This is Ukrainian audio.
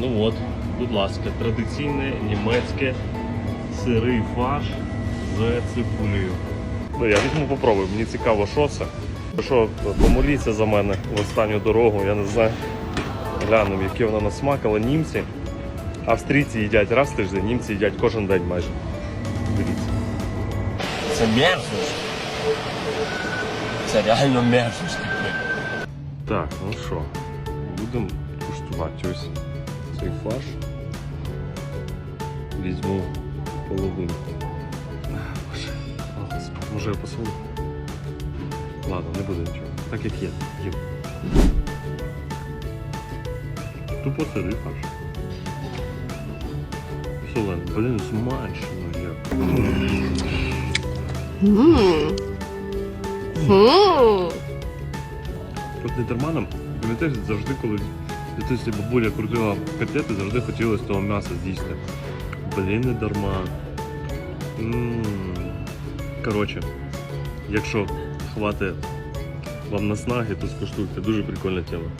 Ну от, будь ласка, традиційне німецьке сирий фарш з цибулею. Ну, я візьму попробую, мені цікаво, що це. Що, помоліться за мене в останню дорогу, я не знаю. Глянемо, яке воно на смак, але німці. Австрійці їдять раз в тиждень, німці їдять кожен день майже. Дивіться. Це мерзость. Це реально мерзость. Так, ну що, будемо куштувати ось цей фарш. Візьму половинку. Боже, може я посолю? Ладно, не буде нічого. Так як є. Їм. Тупо сирий фарш. Солений. Блін, смачно як. Тут не дарма нам, пам'ятаєш, завжди коли дитинстві бабуля крутила котлети, завжди хотілося того м'яса з'їсти. Блін, не дарма. Коротше, якщо хватить вам наснаги, то скуштуйте. Дуже прикольна тема.